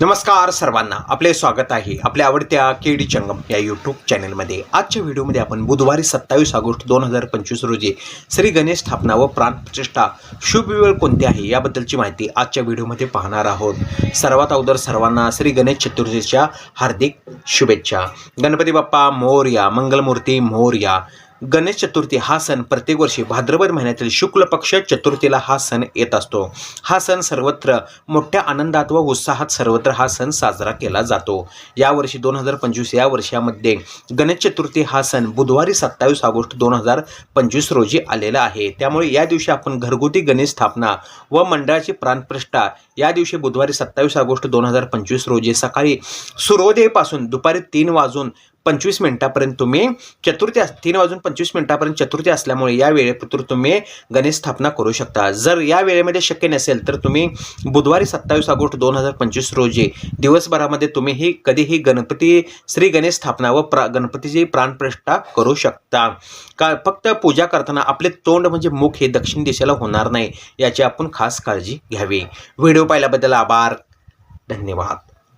नमस्कार सर्वांना आपले स्वागत आहे आपल्या आवडत्या के डी चंगम या यूट्यूब चॅनलमध्ये आजच्या व्हिडिओमध्ये आपण बुधवारी सत्तावीस ऑगस्ट दोन हजार पंचवीस रोजी श्री गणेश स्थापना व प्राणप्रतिष्ठा शुभ वेळ कोणती आहे याबद्दलची माहिती आजच्या व्हिडिओमध्ये पाहणार आहोत. सर्वात अगोदर सर्वांना श्री गणेश चतुर्थीच्या हार्दिक शुभेच्छा. गणपती बाप्पा मोरया मंगलमूर्ती मोरया. गणेश चतुर्थी हा सण प्रत्येक वर्षी भाद्रपद महिन्यातील शुक्ल पक्ष चतुर्थीला हा सण येत असतो. हा सण सर्वत्र मोठ्या आनंदात व उत्साहात सर्वत्र हा सण साजरा केला जातो. यावर्षी दोन हजार पंचवीस या वर्षामध्ये गणेश चतुर्थी हा सण बुधवारी सत्तावीस ऑगस्ट दोन हजार पंचवीस रोजी आलेला आहे. त्यामुळे या दिवशी आपण घरगुती गणेश स्थापना व मंडळाची प्राणप्रष्ठा या दिवशी बुधवारी सत्तावीस ऑगस्ट दोन हजार पंचवीस रोजी सकाळी सूर्योदयपासून दुपारी तीन वाजून पंचवीस मिनिटापर्यंत तुम्ही चतुर्थी अस तीन वाजून पंचवीस मिनिटापर्यंत चतुर्थी असल्यामुळे या वेळेपुत्र तुम्ही गणेश स्थापना करू शकता. जर या वेळेमध्ये शक्य नसेल तर तुम्ही बुधवारी सत्तावीस ऑगस्ट दोन हजार पंचवीस रोजी दिवसभरामध्ये तुम्ही ही कधीही गणपती श्री गणेश स्थापना व प्रा गणपतीची प्राणप्रतिष्ठा करू शकता. का फक्त पूजा करताना आपले तोंड म्हणजे मुख हे दक्षिण दिशेला होणार नाही याची आपण खास काळजी घ्यावी. व्हिडिओ पाहिल्याबद्दल आभार. धन्यवाद.